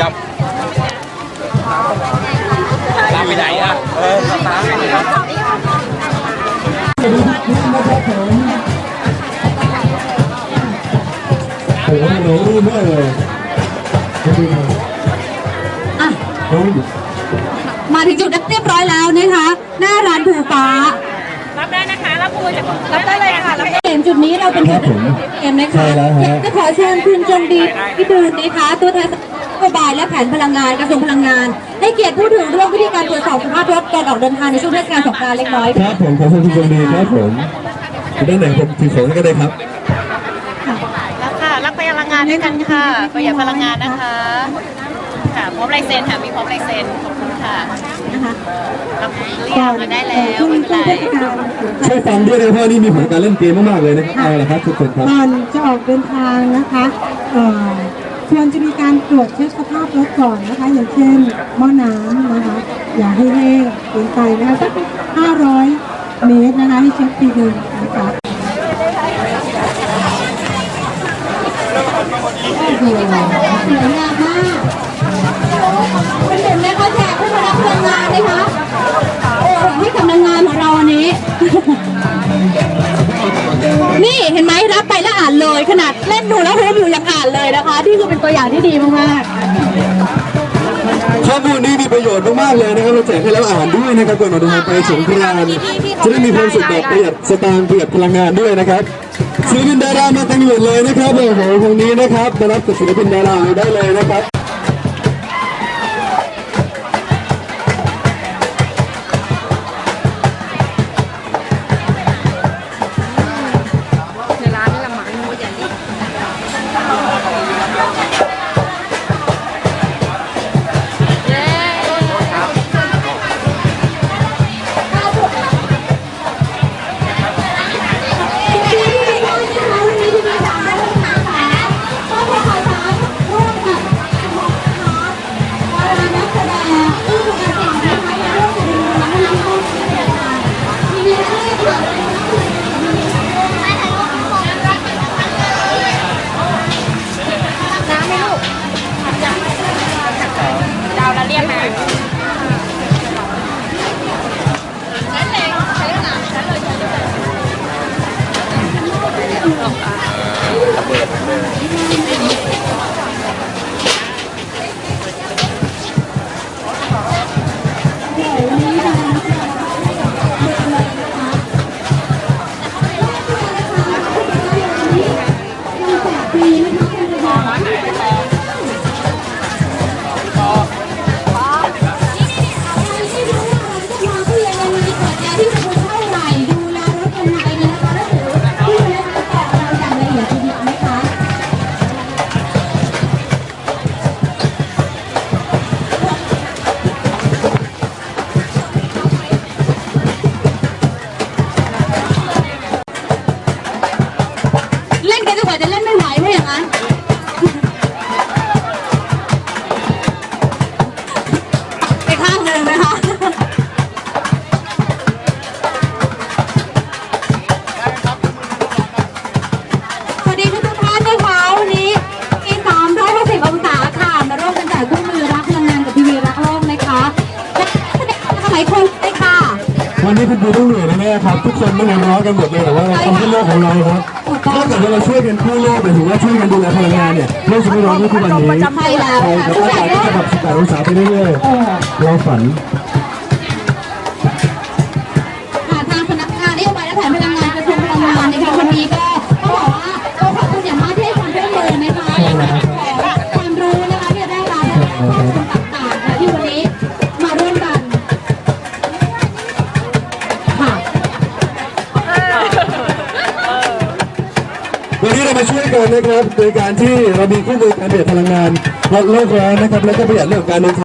ยมตามไปไหนอะเออตามไปโอ้โหนรูมากเอะ มาถึงจุดเรียบร้อยแล้วนะคะ หน้าร้านผูฟ้า รับได้นะคะ รับปูจากรับได้เลยค่ะ รับเกมจุดนี้เราเป็นจุดเกมนะคะจะขอเชิญคุณจงดีพี่ดูนนะคะ ตัวแทน บายและแผนพลังงานกระทรวงพลังงาน ให้เกียรติผู้ถือร่วมวิธีการตรวจสอบสภาพรถก่อนออกเดินทางในช่วงเทศกาลสงกรานต์เล็กน้อยครับผมขอบคุณคุณจงดีครับผมอยู่ด้านไหนผมถือของให้ก็ได้ครับแล้วค่ะรักพลังงานด้วยกันค่ะประหยัดพลังงานนะคะค่ะพร้อมลายเซ็นค่ะมีพร้อมลายเซ็นขอบคุณค่ะนะคะรับเรียกมาได้แล้วไม่เป็นไรช่วยฟังด้วยนะเพราะนี่มีผลการเล่นเกมมากๆเลยนะครับเอาละครับทุกคนครับก่อนจะออกเดินทางนะคะเอ่อ ควรจะมีการตรวจเช็คสภาพรถก่อนนะคะ อย่างเช่นหม้อน้ำนะคะ อย่าให้แห้งเกินไปนะคะสัก500 เมตรนะคะ ให้เช็คทีหนึ่งนะคะโอ้โหสวยงามมากเป็นเห็นไหมคะแจกผู้มารับพลังงานนะคะโอ้ให้กับพลังงานของเราอันนี้ นี่เห็นไหมรับไปแล้วอ่านเลย ขนาดเล่นดูแล้วฮูบอยู่ยัง เลยนะคะที่คือเป็นตัวอย่างที่ดีมากข้อมูลนี้มีประโยชน์มากๆเลยนะครับเราแจกให้แล้วอ่านด้วยนะครับก่อนออกเดินทางไปสงกรานต์จะได้มีความสุขแบบประหยัดสตางค์ประหยัดพลังงานด้วยนะครับศิลปินดารามาเต็มไปหมดเลยนะครับโอ้โหตรงนี้นะครับมารับกับศิลปินดาราได้เลยนะครับายคนเลยค่ะวันนี้คุณดูต้องเหนื่อยแน่ๆครับ ทุกคนไม่ร้อนกันหมดเลยแต่ว่าเราทำเพื่อโลกของเราครับถ้าเกิดว่าเราช่วยกันกู้โลกหมายถึงว่าช่วยกันดูแลพลังงานเนี่ยโลกจะไม่ร้อนเท่าทุกวันนี้ใช่แล้วใช่ครับอากาศก็จะแบบ18องศาไปเรื่อยๆเราฝันค่ะทางสำนักงานนโยบายและแผนพลังงานกระทรวงพลังงานนะคะวันนี้ก็ต้องบอกว่าต้องขอบคุณอย่างมากที่ให้ความร่วมมือนะคะและขอความรู้นะคะที่จะได้รับ เรามาช่วยกันนะครับ โดยการที่เรามีเครื่องมือการประหยัดพลังงานลดโลกร้อนนะครับ แล้วก็ประหยัดเรื่องของการเดินทาง